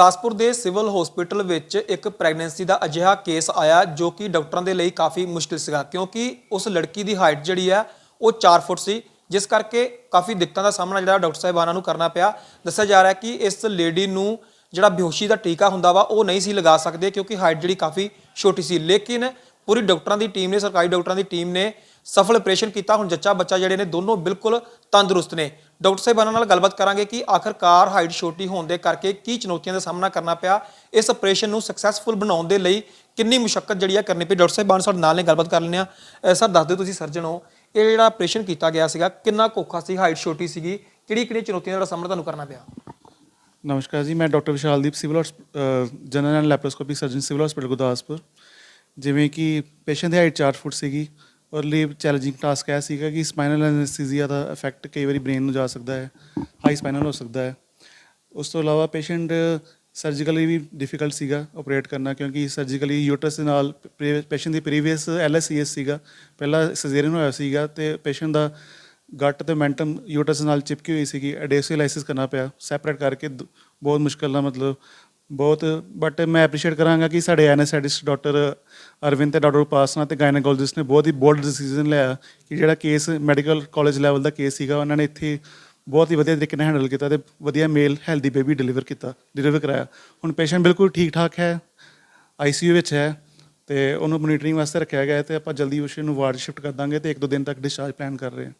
ਗੁਰਦਾਸਪੁਰ ਦੇ civil hospital ਵਿੱਚ ਇੱਕ ਪ੍ਰੈਗਨੈਂਸੀ ਦਾ ਅਜਿਹਾ ਕੇਸ ਆਇਆ ਜੋ ਕਿ ਡਾਕਟਰਾਂ ਦੇ ਲਈ ਕਾਫੀ ਮੁਸ਼ਕਿਲ ਸੀਗਾ, ਕਿਉਂਕਿ ਉਸ ਲੜਕੀ ਦੀ ਹਾਈਟ ਜਿਹੜੀ ਹੈ ਉਹ 4 ਫੁੱਟ ਸੀ, ਜਿਸ ਕਰਕੇ ਕਾਫੀ ਦਿੱਕਤਾਂ ਦਾ ਸਾਹਮਣਾ ਜਿਹੜਾ ਡਾਕਟਰ ਸਾਹਿਬਾਨਾਂ ਨੂੰ ਕਰਨਾ ਪਿਆ। ਦੱਸਿਆ ਜਾ ਰਿਹਾ ਕਿ ਇਸ ਲੇਡੀ ਨੂੰ ਜਿਹੜਾ ਬੇਹੋਸ਼ੀ ਦਾ ਟੀਕਾ ਹੁੰਦਾ ਵਾ, ਉਹ ਨਹੀਂ ਸੀ ਲਗਾ ਸਕਦੇ ਕਿਉਂਕਿ ਹਾਈਟ ਜਿਹੜੀ ਕਾਫੀ ਛੋਟੀ ਸੀ। ਲੇਕਿਨ ਪੂਰੀ ਡਾਕਟਰਾਂ ਦੀ ਟੀਮ ਨੇ, ਸਰਕਾਰੀ ਡਾਕਟਰਾਂ ਦੀ ਟੀਮ ਨੇ ਸਫਲ ਆਪਰੇਸ਼ਨ ਕੀਤਾ। ਹੁਣ ਜੱਚਾ ਬੱਚਾ ਜਿਹੜੇ ਨੇ ਦੋਨੋਂ ਬਿਲਕੁਲ ਤੰਦਰੁਸਤ ਨੇ। ਡਾਕਟਰ ਸਾਹਿਬਾਨਾਂ ਨਾਲ ਗੱਲਬਾਤ ਕਰਾਂਗੇ ਕਿ ਆਖਰਕਾਰ ਹਾਈਟ ਛੋਟੀ ਹੋਣ ਦੇ ਕਰਕੇ ਕੀ ਚੁਣੌਤੀਆਂ ਦਾ ਸਾਹਮਣਾ ਕਰਨਾ ਪਿਆ। ਇਸ ਆਪਰੇਸ਼ਨ ਨੂੰ ਸਕਸੈਸਫੁਲ ਬਣਾਉਣ ਦੇ ਲਈ ਕਿੰਨੀ ਮੁਸ਼ਕਲ ਜਿਹੜੀ ਆ ਕਰਨੀ ਪਈ। ਡਾਕਟਰ ਸਾਹਿਬਾਨ ਸਾਡੇ ਨਾਲ ਨੇ, ਗੱਲਬਾਤ ਕਰ ਲੈਂਦੇ ਆ ਸਰ, ਦੱਸ ਦਿਓ ਤੁਸੀਂ ਸਰਜਨ ਹੋ। ਇਹ ਜਿਹੜਾ ਆਪਰੇਸ਼ਨ ਕੀਤਾ ਗਿਆ ਸੀਗਾ, ਕਿੰਨਾ ਕੋਖਾ ਸੀ, ਹਾਈਟ ਛੋਟੀ ਸੀਗੀ? ਕਿਹੜੀ ਕਿਹੜੀ ਚੁਣੌਤੀਆਂ ਦਾ ਸਾਹਮਣਾ ਤੁਹਾਨੂੰ ਕਰਨਾ ਪਿਆ? ਨਮਸਕਾਰ ਜੀ, ਮੈਂ doctor Vishaldeep civil general and surgeon civil hospital Gurdaspur. ਜਿਵੇਂ ਕਿ ਪੇਸ਼ੈਂਟ ਦੀ ਹਾਈਟ 4 ਫੁੱਟ ਸੀਗੀ ਔਰ ਲਈ ਚੈਲੰਜਿੰਗ ਟਾਸਕ ਇਹ ਸੀਗਾ ਕਿ ਸਪਾਈਨਲ ਐਨੈਸਥੀਸੀਆ ਦਾ ਇਫੈਕਟ ਕਈ ਵਾਰੀ ਬ੍ਰੇਨ ਨੂੰ ਜਾ ਸਕਦਾ ਹੈ ਹਾਈ ਸਪਾਈਨਲ ਹੋ ਸਕਦਾ ਹੈ। ਉਸ ਤੋਂ ਇਲਾਵਾ ਪੇਸ਼ੈਂਟ ਸਰਜੀਕਲੀ ਵੀ ਡਿਫਿਕਲਟ ਸੀਗਾ ਆਪਰੇਟ ਕਰਨਾ, ਕਿਉਂਕਿ ਸਰਜੀਕਲੀ ਯੂਟਰਸ ਦੇ ਨਾਲ ਪੇਸ਼ੈਂਟ ਦੀ ਪ੍ਰੀਵੀਅਸ ਐਲਐਸਸੀਐਸ ਸੀਗਾ, ਪਹਿਲਾਂ ਸਰਜਰੀਨ ਹੋਇਆ ਸੀਗਾ ਤੇ ਪੇਸ਼ੈਂਟ ਦਾ ਗੱਟ ਤੇ ਮੈਂਟਮ ਯੂਟਰਸ ਨਾਲ ਚਿਪਕੀ ਹੋਈ ਸੀਗੀ ਐਡੇਸੀਅਲਾਈਸਿਸ ਕਰਨਾ ਪਿਆ ਸੈਪਰੇਟ ਕਰਕੇ ਬਹੁਤ ਮੁਸ਼ਕਲ ਨਾਲ ਮਤਲਬ ਬਹੁਤ ਬਟ ਮੈਂ ਐਪਰੀਸ਼ੀਏਟ ਕਰਾਂਗਾ ਕਿ ਸਾਡੇ ਐਨਐਸਆਈਡਿਸਟ ਡਾਕਟਰ ਅਰਵਿੰਦ ਤੇ ਡਾਕਟਰ ਉਪਾਸਨਾ ਤੇ ਗਾਇਨੋਕੋਲੋਜਿਸਟ ਨੇ ਬਹੁਤ ਹੀ ਬੋਲਡ ਡਿਸੀਜਨ ਲਿਆ ਕਿ ਜਿਹੜਾ ਕੇਸ ਮੈਡੀਕਲ ਕਾਲਜ ਲੈਵਲ ਦਾ ਕੇਸ ਸੀਗਾ, ਉਹਨਾਂ ਨੇ ਇੱਥੇ ਬਹੁਤ ਹੀ ਵਧੀਆ ਤਰੀਕੇ ਨਾਲ ਹੈਂਡਲ ਕੀਤਾ ਤੇ ਵਧੀਆ ਮੇਲ ਹੈਲਦੀ ਬੇਬੀ ਡਿਲੀਵਰ ਕੀਤਾ ਡਿਲੀਵਰ ਕਰਾਇਆ। ਹੁਣ ਪੇਸ਼ੈਂਟ ਬਿਲਕੁਲ ਠੀਕ ਠਾਕ ਹੈ ਆਈਸੀਯੂ ਵਿੱਚ ਹੈ ਤੇ ਉਹਨੂੰ ਮੋਨੀਟਰਿੰਗ ਵਾਸਤੇ ਰੱਖਿਆ ਗਿਆ ਹੈ ਤੇ ਆਪਾਂ ਜਲਦੀ ਉਸ ਨੂੰ ਵਾਰਡ ਸ਼ਿਫਟ ਕਰ ਦਾਂਗੇ ਤੇ ਇੱਕ ਦੋ ਦਿਨ ਤੱਕ ਡਿਸਚਾਰਜ ਪਲਾਨ ਕਰ ਰਹੇ ਹਾਂ।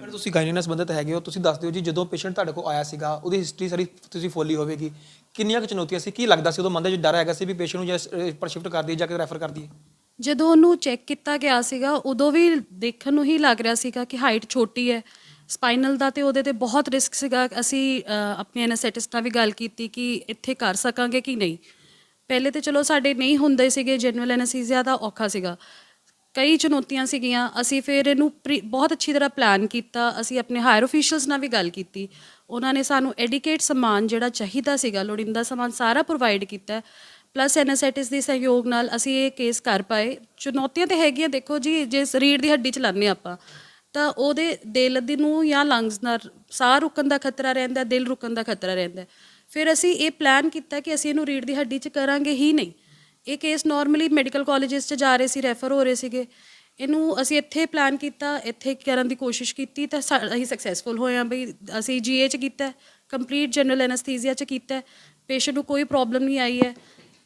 ਪਰ ਤੁਸੀਂ ਗਾਇਨੀ ਨਾਲ ਸੰਬੰਧਿਤ ਹੈਗੇ ਹੋ, ਤੁਸੀਂ ਦੱਸ ਦਿਓ ਜੀ, ਜਦੋਂ ਪੇਸ਼ੈਂਟ ਤੁਹਾਡੇ ਕੋਲ ਆਇਆ ਸੀਗਾ, ਉਹਦੀ ਹਿਸਟਰੀ ਸਾਰੀ ਤੁਸੀਂ ਫੋਲੀ ਹੋਵੇਗੀ। ਕਿੰਨੀਆਂ ਕੁ ਚੁਣੌਤੀਆਂ ਸੀ, ਕੀ ਲੱਗਦਾ ਸੀ? ਉਦੋਂ ਮਨ ਦੇ ਵਿੱਚ ਡਰ ਹੈਗਾ ਸੀ ਵੀ ਪੇਸ਼ੈਂਟ ਨੂੰ ਜਾਂ ਪਰ ਸ਼ਿਫਟ ਕਰ ਦਈਏ ਜਾਂ ਕਿ ਰੈਫਰ ਕਰ ਦਈਏ? ਜਦੋਂ ਉਹਨੂੰ ਚੈੱਕ ਕੀਤਾ ਗਿਆ ਸੀਗਾ, ਉਦੋਂ ਵੀ ਦੇਖਣ ਨੂੰ ਹੀ ਲੱਗ ਰਿਹਾ ਸੀਗਾ ਕਿ ਹਾਈਟ ਛੋਟੀ ਹੈ। ਸਪਾਈਨਲ ਦਾ ਤੇ ਉਹਦੇ ਤੇ ਬਹੁਤ ਰਿਸਕ ਸੀਗਾ। ਅਸੀਂ ਆਪਣੇ ਐਨਸਥੈਟਿਸਟ ਨਾਲ ਵੀ ਗੱਲ ਕੀਤੀ ਕਿ ਇੱਥੇ ਕਰ ਸਕਾਂਗੇ ਕਿ ਨਹੀਂ। ਪਹਿਲੇ ਤੇ ਚਲੋ ਸਾਡੇ ਨਹੀਂ ਹੁੰਦੇ ਸੀਗੇ ਜਨਰਲ ਐਨਸਥੀਸੀਆ ਦਾ ਔਖਾ ਸੀਗਾ। ਕਈ ਚੁਣੌਤੀਆਂ ਸੀਗੀਆਂ। ਅਸੀਂ ਫਿਰ ਇਹਨੂੰ ਪ੍ਰੀ- ਬਹੁਤ ਅੱਛੀ ਤਰ੍ਹਾਂ ਪਲਾਨ ਕੀਤਾ। ਅਸੀਂ ਆਪਣੇ ਹਾਇਰ ਅਫੀਸ਼ੀਅਲਸ ਨਾਲ ਵੀ ਗੱਲ ਕੀਤੀ। ਉਹਨਾਂ ਨੇ ਸਾਨੂੰ ਐਡੀਕੇਟ ਸਮਾਨ ਜਿਹੜਾ ਚਾਹੀਦਾ ਸੀਗਾ, ਲੋੜੀਂਦਾ ਸਮਾਨ ਸਾਰਾ ਪ੍ਰੋਵਾਈਡ ਕੀਤਾ। ਪਲੱਸ ਐਨਐਸਐਟਿਸ ਦੇ ਸਹਿਯੋਗ ਨਾਲ ਅਸੀਂ ਇਹ ਕੇਸ ਕਰ ਪਾਏ। ਚੁਣੌਤੀਆਂ ਤੇ ਹੈਗੀਆਂ, ਦੇਖੋ ਜੀ, ਜੇ ਸਰੀਰ ਦੀ ਹੱਡੀ ਚਲਾਉਂਦੇ ਆਪਾਂ, ਤਾਂ ਉਹਦੇ ਦਿਲ ਦੀ ਨੂੰ ਜਾਂ ਲੰਗਸ ਨਾਲ ਸਾਹ ਰੁਕਣ ਦਾ ਖਤਰਾ ਰਹਿੰਦਾ, ਦਿਲ ਰੁਕਣ ਦਾ ਖਤਰਾ ਰਹਿੰਦਾ। ਫਿਰ ਅਸੀਂ ਇਹ ਪਲਾਨ ਕੀਤਾ ਕਿ ਅਸੀਂ ਇਹਨੂੰ ਰੀੜ ਦੀ ਹੱਡੀ 'ਚ ਕਰਾਂਗੇ ਹੀ ਨਹੀਂ। ਇਹ ਕੇਸ ਨਾਰਮਲੀ ਮੈਡੀਕਲ ਕਾਲਜਸ 'ਚ ਜਾ ਰਹੇ ਸੀ ਰੈਫਰ ਹੋ ਰਹੇ ਸੀਗੇ। ਇਹਨੂੰ ਅਸੀਂ ਇੱਥੇ ਪਲਾਨ ਕੀਤਾ ਇੱਥੇ ਕਰਨ ਦੀ ਕੋਸ਼ਿਸ਼ ਕੀਤੀ ਤਾਂ ਸਾ- ਅਸੀਂ ਸਕਸੈਸਫੁਲ ਹੋਏ ਹਾਂ ਬਈ ਅਸੀਂ ਜੀਏ 'ਚ ਕੀਤਾ ਕੰਪਲੀਟ ਜਨਰਲ ਐਨਸਥੀਸੀਆ 'ਚ ਕੀਤਾ ਪੇਸ਼ੈਂਟ ਨੂੰ ਕੋਈ ਪ੍ਰੋਬਲਮ ਨਹੀਂ ਆਈ ਹੈ।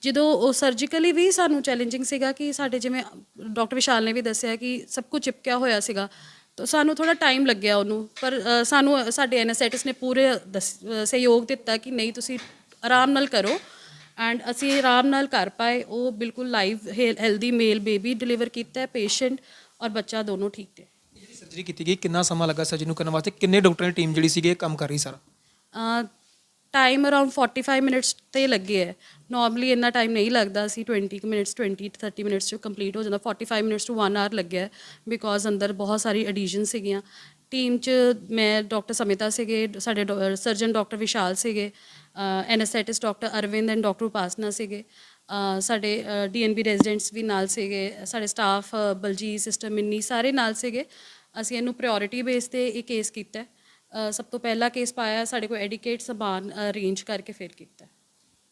ਜਦੋਂ ਉਹ ਸਰਜੀਕਲੀ ਵੀ ਸਾਨੂੰ ਚੈਲੰਜਿੰਗ ਸੀਗਾ ਕਿ ਸਾਡੇ ਜਿਵੇਂ ਡਾਕਟਰ ਵਿਸ਼ਾਲ ਨੇ ਵੀ ਦੱਸਿਆ ਕਿ ਸਭ ਕੁਝ ਚਿਪਕਿਆ ਹੋਇਆ ਸੀਗਾ ਤਾਂ ਸਾਨੂੰ ਥੋੜਾ ਟਾਈਮ ਲੱਗਿਆ ਉਹਨੂੰ। ਪਰ ਅ, ਸਾਨੂੰ ਸਾਡੇ ਐਨਐਸਐਟਿਸ ਨੇ ਪੂਰੇ ਦੱਸ- ਅ, ਸਹਿਯੋਗ ਦਿੱਤਾ ਕਿ ਨਹੀਂ ਤੁਸੀਂ ਆਰਾਮ ਨਾਲ ਕਰੋ। ਐਂਡ ਅਸੀਂ ਆਰਾਮ ਨਾਲ ਕਰ ਪਾਏ ਉਹ ਬਿਲਕੁਲ live healthy male baby deliver ਕੀਤਾ ਹੈ ਪੇਸ਼ੈਂਟ ਔਰ ਬੱਚਾ ਦੋਨੋਂ ਠੀਕ ਨੇ। ਜਿਹੜੀ ਸਰਜਰੀ ਕੀਤੀ ਗਈ ਕਿੰਨਾ ਸਮਾਂ ਲੱਗਾ ਸਰਜਰੀ ਨੂੰ ਕਰਨ ਵਾਸਤੇ? ਕਿੰਨੇ ਡਾਕਟਰਾਂ ਦੀ ਟੀਮ ਜਿਹੜੀ ਸੀਗੀ ਇਹ ਕੰਮ ਕਰ ਰਹੀ ਸਰ ਟਾਈਮ ਅਰਾਊਂਡ 45 ਮਿੰਟਸ ਤੇ ਲੱਗੇ ਹੈ। ਨਾਰਮਲੀ ਇੰਨਾ ਟਾਈਮ ਨਹੀਂ ਲੱਗਦਾ ਸੀ 20 ਮਿੰਟਸ 20 30 ਮਿੰਟਸ ਚ ਕੰਪਲੀਟ ਹੋ ਜਾਂਦਾ। 45 ਮਿੰਟਸ ਟੂ 1 ਆਵਰ ਲੱਗਿਆ ਬਿਕੋਜ਼ ਅੰਦਰ ਬਹੁਤ ਸਾਰੀ ਐਡੀਸ਼ਨ ਸੀਗੀਆਂ। ਟੀਮ ਚ ਮੈਂ ਡਾਕਟਰ ਸਮਿਤਾ ਸੀਗੇ ਸਾਡੇ ਸਰਜਨ ਡਾਕਟਰ ਵਿਸ਼ਾਲ ਸੀਗੇ। Anaesthetist doctor Arvind and doctor Upasana ਸੀਗੇ। ਅ, ਸਾਡੇ ਡੀਐਨਬੀ ਰੈਜ਼ੀਡੈਂਟਸ ਵੀ ਨਾਲ ਸੀਗੇ। ਸਾਡੇ ਸਟਾਫ ਬਲਜੀਤ ਸਿਸਟਰ ਮਿੰਨੀ ਸਾਰੇ ਨਾਲ ਸੀਗੇ। ਅਸੀਂ ਇਹਨੂੰ ਪ੍ਰਾਇੋਰਟੀ ਬੇਸ ਤੇ ਇਹ ਕੇਸ ਕੀਤਾ ਸਭ ਤੋਂ ਪਹਿਲਾ ਕੇਸ ਪਾਇਆ ਸਾਡੇ ਕੋਲ ਐਡੀਕੇਟ ਸਮਾਨ ਅਰੇਂਜ ਕਰਕੇ ਫਿਰ ਕੀਤਾ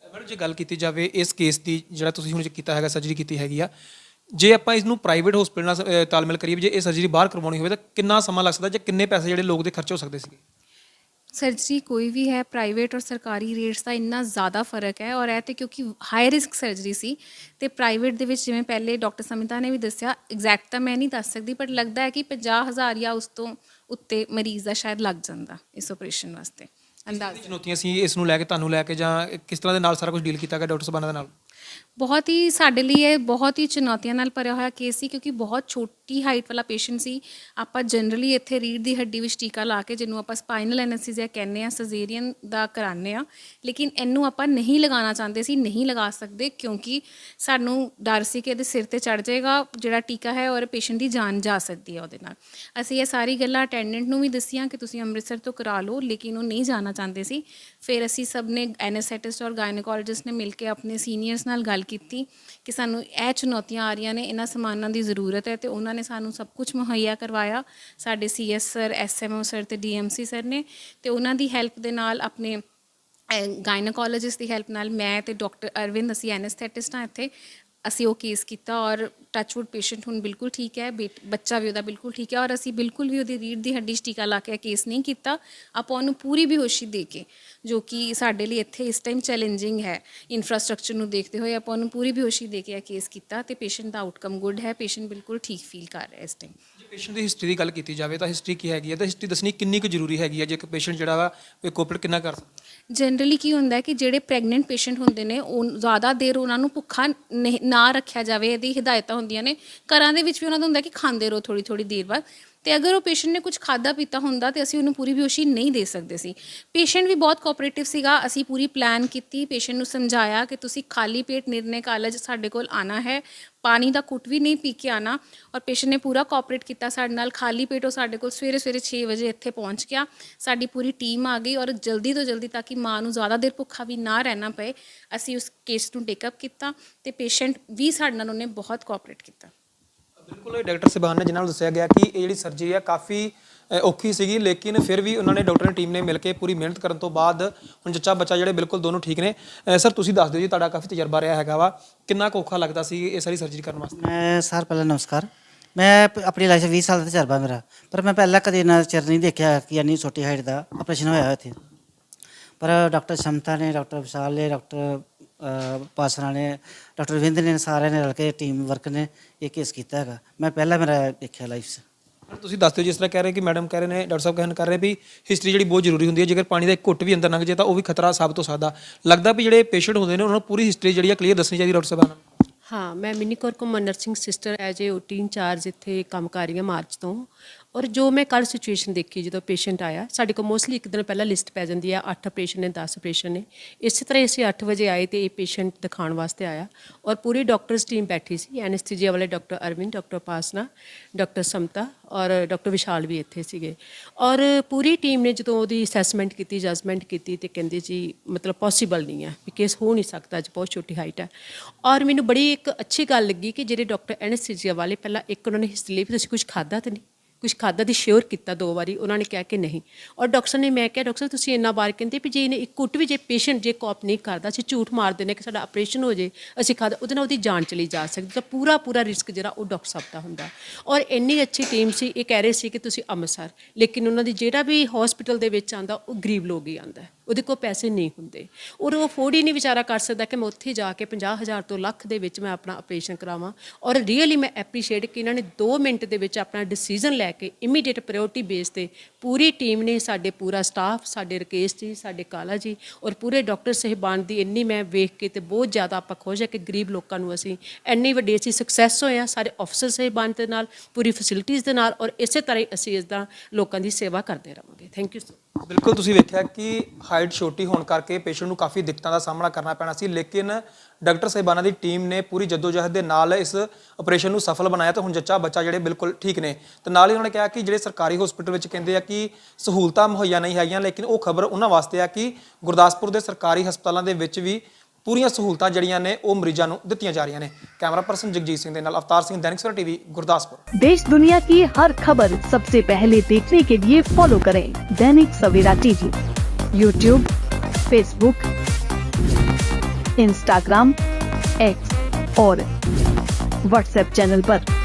ਮੈਡਮ ਜੇ ਗੱਲ ਕੀਤੀ ਜਾਵੇ ਇਸ ਕੇਸ ਦੀ ਜਿਹੜਾ ਤੁਸੀਂ ਹੁਣ ਜੇ ਕੀਤਾ ਹੈਗਾ ਸਰਜਰੀ ਕੀਤੀ ਹੈਗੀ ਆ ਜੇ ਆਪਾਂ ਇਸ ਨੂੰ ਪ੍ਰਾਈਵੇਟ ਹਸਪੀਟਲ ਨਾਲ ਤਾਲਮੇਲ ਕਰੀਏ ਵੀ ਜੇ ਇਹ ਸਰਜਰੀ ਬਾਹਰ ਕਰਵਾਉਣੀ ਹੋਵੇ ਤਾਂ ਕਿੰਨਾ ਸਮਾਂ ਲੱਗ ਸਕਦਾ ਜਾਂ ਕਿੰਨੇ ਪੈਸੇ ਜਿਹੜੇ ਲੋਕ ਦੇ ਖਰਚ ਹੋ ਸਕਦੇ ਸੀਗੇ? ਸਰਜਰੀ ਕੋਈ ਵੀ ਹੈ ਪ੍ਰਾਈਵੇਟ ਔਰ ਸਰਕਾਰੀ ਰੇਟਸ ਦਾ ਇੰਨਾ ਜ਼ਿਆਦਾ ਫ਼ਰਕ ਹੈ ਔਰ ਇਹ ਤੇ ਕਿਉਂਕਿ ਹਾਈ ਰਿਸਕ ਸਰਜਰੀ ਸੀ ਤੇ ਪ੍ਰਾਈਵੇਟ ਦੇ ਵਿੱਚ ਜਿਵੇਂ ਪਹਿਲੇ ਡਾਕਟਰ ਸਮਿਤਾ ਨੇ ਵੀ ਦੱਸਿਆ ਐਗਜ਼ੈਕਟ ਤਾਂ ਮੈਂ ਨਹੀਂ ਦੱਸ ਸਕਦੀ ਪਰ ਲੱਗਦਾ ਹੈ ਕਿ 50000 ਜਾਂ ਉਸ ਤੋਂ ਉੱਤੇ ਮਰੀਜ਼ ਦਾ ਸ਼ਾਇਦ ਲੱਗ ਜਾਂਦਾ ਇਸ ਆਪਰੇਸ਼ਨ ਵਾਸਤੇ। ਅੰਦਾਜ਼। ਚੁਣੌਤੀਆਂ ਸੀ ਇਸ ਨੂੰ ਲੈ ਕੇ ਤੁਹਾਨੂੰ ਲੈ ਕੇ ਜਾਂ ਕਿਸ ਤਰ੍ਹਾਂ ਦੇ ਨਾਲ ਸਾਰਾ ਕੁਝ ਡੀਲ ਕੀਤਾ ਗਿਆ ਡਾਕਟਰ ਸਬਾਨਾ ਦੇ ਨਾਲ? ਬਹੁਤ ਹੀ ਸਾਡੇ ਲਈ ਇਹ ਬਹੁਤ ਹੀ ਚੁਣੌਤੀਆਂ ਨਾਲ ਭਰਿਆ ਹੋਇਆ ਕੇਸ ਸੀ ਕਿਉਂਕਿ ਬਹੁਤ ਛੋਟੀ ਹਾਈਟ ਵਾਲਾ ਪੇਸ਼ੈਂਟ ਸੀ। ਆਪਾਂ ਜਨਰਲੀ ਇੱਥੇ ਰੀੜ੍ਹ ਦੀ ਹੱਡੀ ਵਿੱਚ ਟੀਕਾ ਲਾ ਕੇ ਜਿਹਨੂੰ ਆਪਾਂ ਸਪਾਈਨਲ ਐਨੈਸਥੀਸੀਆ ਕਹਿੰਦੇ ਆ ਸਰਜਰੀਅਨ ਦਾ ਕਰਾਉਂਦੇ ਆ ਲੇਕਿਨ ਇਹਨੂੰ ਆਪਾਂ ਨਹੀਂ ਲਗਾਉਣਾ ਚਾਹੁੰਦੇ ਸੀ, ਨਹੀਂ ਲਗਾ ਸਕਦੇ ਕਿਉਂਕਿ ਸਾਨੂੰ ਡਰ ਸੀ ਕਿ ਇਹਦੇ ਸਿਰ ਤੇ ਚੜ ਜਾਏਗਾ, ਜਿਹੜਾ ਟੀਕਾ ਹੈ ਔਰ ਪੇਸ਼ੈਂਟ ਦੀ ਜਾਨ ਜਾ ਸਕਦੀ ਹੈ ਉਹਦੇ ਨਾਲ। ਅਸੀਂ ਇਹ ਸਾਰੀ ਗੱਲਾਂ ਅਟੈਂਡੈਂਟ ਨੂੰ ਵੀ ਦੱਸੀਆਂ ਕਿ ਤੁਸੀਂ ਅੰਮ੍ਰਿਤਸਰ ਤੋਂ ਕਰਾ ਲਓ, ਲੇਕਿਨ ਉਹ ਨਹੀਂ ਜਾਣਾ ਚਾਹੁੰਦੇ ਸੀ। ਫਿਰ ਅਸੀਂ ਸਭ ਨੇ ਐਨਐਸਥੈਟਿਸਟ ਔਰ ਗਾਇਨੋਕੋਲੋਜਿਸਟ ਨੇ ਮਿਲ ਕੇ ਆਪਣੇ ਸੀਨੀਅਰਸ ਨਾਲ ਗੱਲ ਕੀਤੀ ਕਿ ਸਾਨੂੰ ਇਹ ਚੁਣੌਤੀਆਂ ਆ ਰਹੀਆਂ ਨੇ, ਇਹਨਾਂ ਸਮਾਨਾਂ ਦੀ ਜ਼ਰੂਰਤ ਹੈ ਤੇ ਉਹਨਾਂ ਨੇ ਸਾਨੂੰ ਸਭ ਕੁਝ ਮੁਹੱਈਆ ਕਰਵਾਇਆ। ਸਾਡੇ ਸੀਐਸ ਸਰ, ਐਸਐਮਓ ਸਰ ਤੇ ਡੀਐਮਸੀ ਸਰ ਨੇ ਤੇ ਉਹਨਾਂ ਦੀ ਹੈਲਪ ਦੇ ਨਾਲ ਆਪਣੇ ਗਾਇਨੋਕੋਲੋਜਿਸਟ ਦੀ ਹੈਲਪ ਨਾਲ ਮੈਂ ਤੇ ਡਾਕਟਰ ਅਰਵਿੰਦ, ਅਸੀਂ ਐਨਸਥੈਟਿਸਟ ਹਾਂ ਇੱਥੇ ਅਸੀਂ ਉਹ ਕੇਸ ਕੀਤਾ ਔਰ ਟੱਚਵੁੱਡ ਪੇਸ਼ੈਂਟ ਹੁਣ ਬਿਲਕੁਲ ਠੀਕ ਹੈ, ਬੇਟ- ਬੱਚਾ ਵੀ ਉਹਦਾ ਬਿਲਕੁਲ ਠੀਕ ਹੈ ਔਰ ਅਸੀਂ ਬਿਲਕੁਲ ਵੀ ਉਹਦੀ ਰੀੜ ਦੀ ਹੱਡੀ 'ਚ ਟੀਕਾ ਲਾ ਕੇ ਕੇਸ ਨਹੀਂ ਕੀਤਾ। ਆਪਾਂ ਉਹਨੂੰ ਪੂਰੀ ਬੇਹੋਸ਼ੀ ਦੇ ਕੇ, ਜੋ ਕਿ ਸਾਡੇ ਲਈ ਇੱਥੇ ਇਸ ਟਾਈਮ ਚੈਲੰਜਿੰਗ ਹੈ ਇਨਫਰਾਸਟ੍ਰਕਚਰ ਨੂੰ ਦੇਖਦੇ ਹੋਏ ਆਪਾਂ ਉਹਨੂੰ ਪੂਰੀ ਬੇਹੋਸ਼ੀ ਦੇ ਕੇ ਇਹ ਕੇਸ ਕੀਤਾ ਤੇ ਪੇਸ਼ੈਂਟ ਦਾ ਆਊਟਕਮ ਗੁੱਡ ਹੈ ਪੇਸ਼ੈਂਟ ਬਿਲਕੁਲ ਠੀਕ ਫੀਲ ਕਰ ਰਿਹਾ ਇਸ ਟਾਈਮ ਜੇ ਪੇਸ਼ੈਂਟ ਦੀ ਹਿਸਟਰੀ ਦੀ ਗੱਲ ਕੀਤੀ ਜਾਵੇ ਤਾਂ ਹਿਸਟਰੀ ਕੀ ਹੈਗੀ ਹੈ? ਤਾਂ ਹਿਸਟਰੀ ਦੱਸਣੀ ਕਿੰਨੀ ਕੁ ਜ਼ਰੂਰੀ ਹੈਗੀ ਹੈ? ਜੇ ਇੱਕ ਪੇਸ਼ੈਂਟ ਜਿਹੜਾ ਵਾ ਇਹ ਕੋਪਰੇਟ ਕਿੰਨਾ ਕਰ ਸਕਦਾ? ਜਨਰਲੀ ਕੀ ਹੁੰਦਾ ਹੈ ਕਿ ਜਿਹੜੇ ਪ੍ਰੈਗਨੈਂਟ ਪੇਸ਼ੈਂਟ ਹੁੰਦੇ ਨੇ, ਉਹ ਜ਼ਿਆਦਾ ਦੇਰ ਉਹਨਾਂ ਨੂੰ ਭੁੱਖਾ ਨਹੀਂ- ਨਾ ਰੱਖਿਆ ਜਾਵੇ, ਇਹਦੀ ਹਦਾਇਤਾਂ ਹੁੰਦੀਆਂ ਨੇ। ਘਰਾਂ ਦੇ ਵਿੱਚ ਵੀ ਉਹਨਾਂ ਦਾ ਹੁੰਦਾ ਕਿ ਖਾਂਦੇ ਰਹੋ ਥੋੜੀ ਥੋੜੀ ਦੇਰ ਬਾਅਦ। ਤੇ ਅਗਰ ਉਹ ਪੇਸ਼ੈਂਟ ਨੇ ਕੁਝ ਖਾਦਾ ਪੀਤਾ ਹੁੰਦਾ ਤੇ ਅਸੀਂ ਉਹਨੂੰ ਪੂਰੀ ਬੇਹੋਸ਼ੀ ਨਹੀਂ ਦੇ ਸਕਦੇ ਸੀ। ਪੇਸ਼ੈਂਟ ਵੀ ਬਹੁਤ ਕੋਆਪਰੇਟਿਵ ਸੀਗਾ, ਅਸੀਂ ਪੂਰੀ ਪਲਾਨ ਕੀਤੀ ਪੇਸ਼ੈਂਟ ਨੂੰ ਸਮਝਾਇਆ ਕਿ ਤੁਸੀਂ ਖਾਲੀ ਪੇਟ ਨਿਰਣੇ ਕਾਲਜ ਸਾਡੇ ਕੋਲ ਆਣਾ ਹੈ, ਪਾਣੀ ਦਾ ਕੁੱਟ ਵੀ ਨਹੀਂ ਪੀ ਕੇ ਆਣਾ ਔਰ ਪੇਸ਼ੈਂਟ ਨੇ ਪੂਰਾ ਕੋਆਪਰੇਟ ਕੀਤਾ ਸਾਡੇ ਨਾਲ, ਖਾਲੀ ਪੇਟ ਉਹ ਸਾਡੇ ਕੋਲ ਸਵੇਰੇ ਸਵੇਰੇ 6 ਵਜੇ ਇੱਥੇ ਪਹੁੰਚ ਗਿਆ, ਸਾਡੀ ਪੂਰੀ ਟੀਮ ਆ ਗਈ ਔਰ ਜਲਦੀ ਤੋਂ ਜਲਦੀ ਤਾਂ ਕਿ ਮਾਂ ਨੂੰ ਜ਼ਿਆਦਾ ਦੇਰ ਭੁੱਖਾ ਵੀ ਨਾ ਰਹਿਣਾ ਪਏ, ਅਸੀਂ ਉਸ ਕੇਸ ਨੂੰ ਟੇਕ ਅਪ ਕੀਤਾ ਤੇ ਪੇਸ਼ੈਂਟ ਵੀ ਸਾਡੇ ਨਾਲ ਉਹਨੇ ਬਹੁਤ ਕੋਆਪਰੇਟ ਕੀਤਾ। ਬਿਲਕੁਲ ਇਹ ਡਾਕਟਰ ਸਾਹਿਬਾਨ ਨੇ ਜਿਨ੍ਹਾਂ ਨੂੰ ਦੱਸਿਆ ਗਿਆ ਕਿ ਇਹ ਜਿਹੜੀ ਸਰਜਰੀ ਆ ਕਾਫੀ ਔਖੀ ਸੀਗੀ, ਲੇਕਿਨ ਫਿਰ ਵੀ ਉਹਨਾਂ ਨੇ ਡਾਕਟਰ ਦੀ ਟੀਮ ਨੇ ਮਿਲ ਕੇ ਪੂਰੀ ਮਿਹਨਤ ਕਰਨ ਤੋਂ ਬਾਅਦ ਹੁਣ ਜੱਚਾ ਬੱਚਾ ਜਿਹੜੇ ਬਿਲਕੁਲ ਦੋਨੋਂ ਠੀਕ ਨੇ। ਸਰ, ਤੁਸੀਂ ਦੱਸ ਦਿਓ ਜੀ, ਤੁਹਾਡਾ ਕਾਫੀ ਤਜਰਬਾ ਰਿਹਾ ਹੈਗਾ ਵਾ। ਕਿੰਨਾ ਕੁ ਔਖਾ ਲੱਗਦਾ ਸੀ ਇਹ ਸਾਰੀ ਸਰਜਰੀ ਕਰਨ ਵਾਸਤੇ? ਮੈਂ ਸਰ, ਪਹਿਲਾਂ ਨਮਸਕਾਰ। ਮੈਂ ਆਪਣੀ ਲਾਈਫ 'ਚ 20 ਸਾਲ ਦਾ ਤਜਰਬਾ ਮੇਰਾ, ਪਰ ਮੈਂ ਪਹਿਲਾਂ ਕਦੇ ਨਾ ਚਿਰ ਨਹੀਂ ਦੇਖਿਆ ਕਿ ਇੰਨੀ ਛੋਟੀ ਹਾਈਟ ਦਾ ਆਪਰੇਸ਼ਨ ਹੋਇਆ ਇੱਥੇ। ਪਰ ਡਾਕਟਰ ਸ਼ਮਤਾ ਨੇ, ਡਾਕਟਰ ਵਿਸ਼ਾਲ ਨੇ, ਡਾਕਟਰ ਪਾਸਰਾ ਨੇ ਡਾਕਟਰ ਵਿੰਦ ਨੇ ਸਾਰਿਆਂ ਨੇ ਰਲ ਕੇ ਟੀਮ ਵਰਕ ਨੇ ਇਹ ਕੇਸ ਕੀਤਾ ਹੈਗਾ। ਮੈਂ ਪਹਿਲਾਂ ਮੇਰਾ ਦੇਖਿਆ ਲਾਈਫ 'ਚ। ਤੁਸੀਂ ਦੱਸ ਦਿਓ ਜਿਸ ਤਰ੍ਹਾਂ ਕਹਿ ਰਹੇ ਕਿ ਮੈਡਮ ਕਹਿ ਰਹੇ ਨੇ ਡਾਕਟਰ ਸਾਹਿਬ ਕਹਿਣ ਕਰ ਰਹੇ ਵੀ ਹਿਸਟਰੀ ਜਿਹੜੀ ਬਹੁਤ ਜ਼ਰੂਰੀ ਹੁੰਦੀ ਹੈ ਜੇਕਰ ਪਾਣੀ ਦਾ ਇੱਕ ਘੁੱਟ ਵੀ ਅੰਦਰ ਲੰਘ ਜੇ ਤਾਂ ਉਹ ਵੀ ਖਤਰਾ ਸਾਬਤ ਹੋ ਸਕਦਾ ਲੱਗਦਾ ਵੀ ਜਿਹੜੇ ਪੇਸ਼ੈਂਟ ਹੁੰਦੇ ਨੇ ਉਹਨਾਂ ਨੂੰ ਪੂਰੀ ਹਿਸਟਰੀ ਜਿਹੜੀ ਹੈ ਕਲੀਅਰ ਦੱਸਣੀ ਚਾਹੀਦੀ ਡਾਕਟਰ ਸਾਹਿਬਾਨ ਨੂੰ? ਹਾਂ ਮੈਂ Mini Kaur Kumar nursing sister as a OT incharge ਇੱਥੇ ਕੰਮ ਕਰ ਰਹੀ ਹਾਂ ਮਾਰਚ ਤੋਂ। ਔਰ ਜੋ ਮੈਂ ਕੱਲ ਸਿਚੁਏਸ਼ਨ ਦੇਖੀ ਜਦੋਂ ਪੇਸ਼ੈਂਟ ਆਇਆ, ਸਾਡੇ ਕੋਲ ਮੋਸਟਲੀ ਇੱਕ ਦਿਨ ਪਹਿਲਾਂ ਲਿਸਟ ਪੈ ਜਾਂਦੀ ਹੈ 8 ਆਪਰੇਸ਼ਨ ਨੇ 10 ਆਪਰੇਸ਼ਨ ਨੇ। ਇਸੇ ਤਰ੍ਹਾਂ ਅਸੀਂ 8 ਵਜੇ ਆਏ ਤੇ ਇਹ ਪੇਸ਼ੈਂਟ ਦਿਖਾਉਣ ਵਾਸਤੇ ਆਇਆ। ਔਰ ਪੂਰੀ ਡਾਕਟਰਸ ਟੀਮ ਬੈਠੀ ਸੀ ਐਨਸਥੀਸੀਆ ਵਾਲੇ doctor Arvind doctor Pasana doctor Samta ਔਰ ਡਾਕਟਰ ਵਿਸ਼ਾਲ ਵੀ ਇੱਥੇ ਸੀਗੇ। ਔਰ ਪੂਰੀ ਟੀਮ ਨੇ ਜਦੋਂ ਉਹਦੀ ਅਸੈਸਮੈਂਟ ਕੀਤੀ ਜਜਮੈਂਟ ਕੀਤੀ ਤੇ ਕਹਿੰਦੇ ਜੀ, ਮਤਲਬ ਪੋਸੀਬਲ ਨਹੀਂ ਹੈ ਵੀ ਕੇਸ ਹੋ ਨਹੀਂ ਸਕਦਾ, ਅੱਜ ਬਹੁਤ ਛੋਟੀ ਹਾਈਟ ਹੈ ਔਰ ਮੈਨੂੰ ਬੜੀ ਇੱਕ ਅੱਛੀ ਗੱਲ ਲੱਗੀ ਕਿ ਜਿਹੜੇ ਡਾਕਟਰ ਐਨਸਥੀਸੀਆ ਵਾਲੇ ਪਹਿਲਾਂ ਇੱਕ ਉਹਨਾਂ ਨੇ ਹਿਸਟਰੀ ਲਈ ਵੀ ਤੁਸੀਂ ਕੁਝ ਖਾਦਾ ਤਾਂ ਨਹੀਂ। ਕੁਝ ਖਾਦਾ ਦੀ ਸ਼ੋਰ ਕੀਤਾ ਦੋ ਵਾਰੀ, ਉਹਨਾਂ ਨੇ ਕਿਹਾ ਕਿ ਨਹੀਂ। ਔਰ ਡਾਕਟਰ ਨੇ ਮੈਂ ਕਿਹਾ, ਡਾਕਟਰ ਸਾਹਿਬ, ਤੁਸੀਂ ਇੰਨਾ ਵਾਰ ਕਹਿੰਦੇ ਵੀ ਜੇ ਇਹਨੇ ਇੱਕ ਕੁੱਟ ਵੀ ਜੇ ਪੇਸ਼ੈਂਟ ਜੇ ਕੋਪ ਨਹੀਂ ਕਰਦਾ, ਅਸੀਂ ਝੂਠ ਮਾਰਦੇ ਨੇ ਕਿ ਸਾਡਾ ਆਪਰੇਸ਼ਨ ਹੋ ਜੇ, ਅਸੀਂ ਖਾਦਾ ਉਹਦੇ ਨਾਲ ਉਹਦੀ ਜਾਨ ਚਲੀ ਜਾ ਸਕਦੀ ਤਾਂ ਪੂਰਾ ਪੂਰਾ ਰਿਸਕ ਜਿਹੜਾ ਉਹ ਡਾਕਟਰ ਸਾਹਿਬ ਦਾ ਹੁੰਦਾ। ਔਰ ਇੰਨੀ ਅੱਛੀ ਟੀਮ ਸੀ, ਇਹ ਕਹਿ ਰਹੇ ਸੀ ਕਿ ਤੁਸੀਂ ਅੰਮ੍ਰਿਤਸਰ, ਲੇਕਿਨ ਉਹਨਾਂ ਦੀ ਜਿਹੜਾ ਵੀ ਹਸਪੀਟਲ ਦੇ ਵਿੱਚ ਆਂਦਾ ਉਹ ਗਰੀਬ ਲੋਕ ਹੀ ਆਂਦਾ ਉਹਦੇ ਕੋਲ ਪੈਸੇ ਨਹੀਂ ਹੁੰਦੇ। ਔਰ ਉਹ ਅਫੋਰਡ ਹੀ ਨਹੀਂ ਵਿਚਾਰਾ ਕਰ ਸਕਦਾ ਕਿ ਮੈਂ ਉੱਥੇ ਜਾ ਕੇ 50000 ਤੋਂ ਲੱਖ ਦੇ ਵਿੱਚ ਮੈਂ ਆਪਣਾ ਆਪਰੇਸ਼ਨ ਕਰਾਵਾਂ। ਔਰ ਰੀਅਲੀ ਮੈਂ ਐਪਰੀਸ਼ੀਏਟ ਕਿ ਇਹਨਾਂ ਨੇ 2 ਮਿੰਟ ਦੇ ਵਿੱਚ ਆਪਣਾ ਡਿਸੀਜਨ ਲੈ ਕੇ ਇਮੀਡੀਏਟ ਪ੍ਰਾਇੋਰਟੀ ਬੇਸ ਤੇ ਪੂਰੀ ਟੀਮ ਨੇ ਸਾਡੇ ਪੂਰਾ ਸਟਾਫ ਸਾਡੇ ਰਕੇਸ਼ ਜੀ, ਸਾਡੇ ਕਾਲਾ ਜੀ ਔਰ ਪੂਰੇ ਡਾਕਟਰ ਸਹਿਬਾਨ ਦੀ ਇੰਨੀ ਮੈਂ ਵੇਖ ਕੇ ਤੇ ਬਹੁਤ ਜ਼ਿਆਦਾ ਆਪਾਂ ਖੁਸ਼ ਹੈ ਕਿ ਗਰੀਬ ਲੋਕਾਂ ਨੂੰ ਅਸੀਂ ਇੰਨੀ ਵੱਡੀ ਅਸੀਂ ਸਕਸੈਸ ਹੋਏ ਆ ਸਾਰੇ ਆਫਸਰ ਸਹਿਬਾਨ ਦੇ ਨਾਲ, ਪੂਰੀ ਫੈਸਿਲਿਟੀਜ਼ ਦੇ ਨਾਲ ਔਰ ਇਸੇ ਤਰ੍ਹਾਂ ਹੀ ਅਸੀਂ ਇਸ ਦਾ ਲੋਕਾਂ ਦੀ ਸੇਵਾ ਕਰਦੇ ਰਹਾਂਗੇ ਥੈਂਕ ਯੂ ਸੋ ਬਿਲਕੁਲ ਤੁਸੀਂ ਵੇਖਿਆ ਕਿ ਹਾਈਟ ਛੋਟੀ ਹੋਣ ਕਰਕੇ ਪੇਸ਼ੈਂਟ ਨੂੰ ਕਾਫੀ ਦਿੱਕਤਾਂ ਦਾ ਸਾਹਮਣਾ ਕਰਨਾ ਪੈਣਾ ਸੀ, ਲੇਕਿਨ ਡਾਕਟਰ ਸਾਹਿਬਾਨਾਂ ਦੀ ਟੀਮ ਨੇ ਪੂਰੀ ਜਦੋਜਹਿਦ ਦੇ ਨਾਲ ਇਸ ਆਪਰੇਸ਼ਨ ਨੂੰ ਸਫਲ ਬਣਾਇਆ ਤੇ ਹੁਣ ਜੱਚਾ ਬੱਚਾ ਜਿਹੜੇ ਬਿਲਕੁਲ ਠੀਕ ਨੇ। ਤੇ ਨਾਲ ਹੀ ਉਹਨਾਂ ਨੇ ਕਿਹਾ ਕਿ ਜਿਹੜੇ ਸਰਕਾਰੀ ਹਸਪੀਟਲ ਵਿੱਚ ਕਹਿੰਦੇ ਆ ਕਿ ਸਹੂਲਤਾਂ ਮੁਹੱਈਆ ਨਹੀਂ ਹੈਗੀਆਂ, ਲੇਕਿਨ ਉਹ ਖਬਰ ਉਹਨਾਂ ਵਾਸਤੇ ਆ ਕਿ ਗੁਰਦਾਸਪੁਰ ਦੇ ਸਰਕਾਰੀ ਹਸਪਤਾਲਾਂ ਦੇ ਵਿੱਚ ਵੀ ਪੂਰੀਆਂ ਸਹੂਲਤਾਂ ਜਿਹੜੀਆਂ ਨੇ ਉਹ ਮਰੀਜ਼ਾਂ ਨੂੰ ਦਿੱਤੀਆਂ ਜਾ ਰਹੀਆਂ ਨੇ ਕੈਮਰਾ ਪਰਸਨ ਜਗਜੀਤ ਸਿੰਘ ਦੇ ਨਾਲ ਅਵਤਾਰ ਸਿੰਘ दैनिक सवेरा टीवी गुरदासपुर देश दुनिया की हर खबर सबसे पहले देखने के लिए फॉलो करें Dainik Savera TV YouTube Facebook Instagram X और व्हाट्सएप चैनल पर।